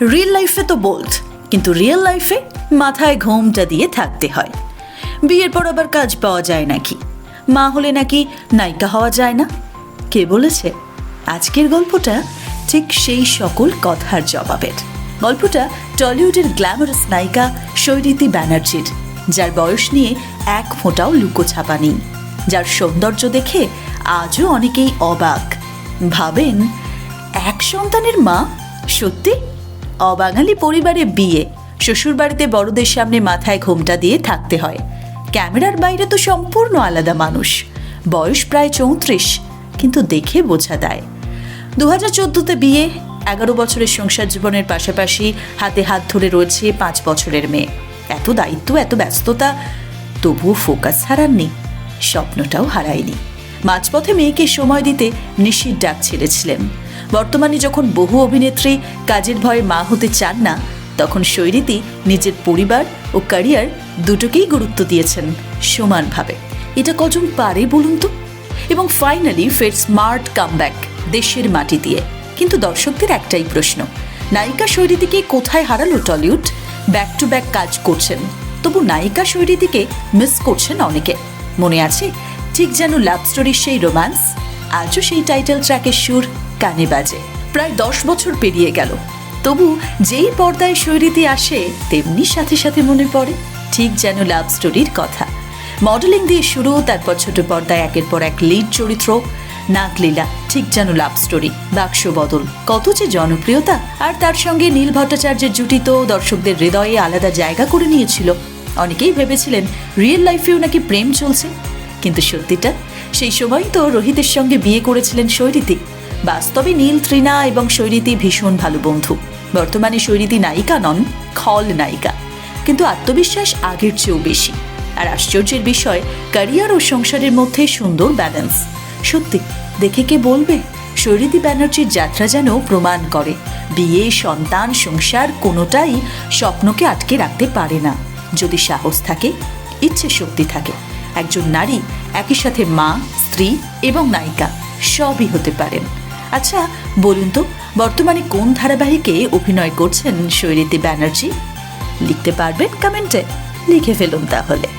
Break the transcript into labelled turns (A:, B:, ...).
A: Real লাইফে তো bold কিন্তু রিয়েল লাইফে মাথায় ঘোমটা দিয়ে থাকতে হয়। বিয়ের পর আবার কাজ পাওয়া যায় নাকি? মা হলে নাকি নায়িকা হওয়া যায় না? কে বলেছে? আজকের গল্পটা ঠিক সেই সকল কথার জবাবের। গল্পটা টলিউডের গ্ল্যামারাস নায়িকা শৈরীতি ব্যানার্জির, যার বয়স নিয়ে এক ফোঁটাও লুকোছাপা নেই। যার সৌন্দর্য দেখে আজও অনেকেই অবাক। ভাবেন, এক সন্তানের মা সত্যি অবাঙালি পরিবারে বিয়ে। শ্বশুরবাড়িতে বড়দের সামনে মাথায় ঘোমটা দিয়ে থাকতে হয়। ক্যামেরার বাইরে তো সম্পূর্ণ আলাদা মানুষ। বয়স প্রায় চৌত্রিশ, কিন্তু দেখে বোঝা দেয় দু হাজার চোদ্দোতে বিয়ে, এগারো বছরের সংসার জীবনের পাশাপাশি হাতে হাত ধরে রয়েছে পাঁচ বছরের মেয়ে। এত দায়িত্ব, এত ব্যস্ততা, তবুও ফোকাস হারাননি, স্বপ্নটাও হারায়নি। মাঝপথে মেয়েকে সময় দিতে নিশির ডাক ছেড়েছিলেন। বর্তমানে যখন বহু অভিনেত্রী কাজের ভয়ে মা হতে চান না, তখন শৈরীতি নিজের পরিবার ও ক্যারিয়ার দুটোকেই গুরুত্ব দিয়েছেন সমানভাবে। এটা কজন পারে বলুন তো? এবং ফাইনালি ফের স্মার্ট কামব্যাক দেশের মাটি দিয়ে। কিন্তু দর্শকদের একটাই প্রশ্ন, নায়িকা শৈরীতিকে কোথায় হারালো টলিউড? ব্যাক টু ব্যাক কাজ করছেন, তবু নায়িকা শৈরীতিকে মিস করছেন অনেকে। মনে আছে, ঠিক যেন লাভ স্টোরির সেই রোম্যান্স আজও সেই টাইটেল ট্র্যাকের সুর কানে বাজে। প্রায় দশ বছর পেরিয়ে গেল। তবু যেই পর্দায় শৈরীতি আসে, তেমনি সাথে সাথে মনে পড়ে, ঠিক যেন লাভ স্টোরির কথা। মডেলিং দিয়ে শুরু, তারপর ছোট পর্দায় একের পর এক লিড চরিত্র। নাকলীলা ঠিক যেন লাভ স্টোরি বাক্স বদল। কত যে জনপ্রিয়তা, আর তার সঙ্গে নীল ভট্টাচার্যের জুটি তো দর্শকদের হৃদয়ে আলাদা জায়গা করে নিয়েছিল। অনেকেই ভেবেছিলেন রিয়েল লাইফেও নাকি প্রেম চলছে। কিন্তু সত্যিটা, সেই সময় তো রোহিতের সঙ্গে বিয়ে করেছিলেন শৈরীতি। বাস্তবে নীল ত্রিনা এবং শৈরীতি ভীষণ ভালো বন্ধু। বর্তমানে শৈরীতি নায়িকা নন, খল নায়িকা। কিন্তু আত্মবিশ্বাস আগের চেয়েও বেশি। আর আশ্চর্যের বিষয় ক্যারিয়ার ও সংসারের মধ্যে সুন্দর ব্যালেন্স সত্যি, দেখে কে বলবে? শৈরীতি ব্যানার্জির যাত্রা যেন প্রমাণ করে। বিয়ে, সন্তান, সংসার, কোনোটাই স্বপ্নকে আটকে রাখতে পারে না। যদি সাহস থাকে, ইচ্ছে শক্তি থাকে, একজন নারী একই সাথে মা, স্ত্রী এবং নায়িকা সবই হতে পারেন। আচ্ছা বলুন তো, বর্তমানে কোন ধারাবাহিকে অভিনয় করছেন শৈরীতি ব্যানার্জি? লিখতে পারবেন কমেন্টে, লিখে ফেলুন তাহলে।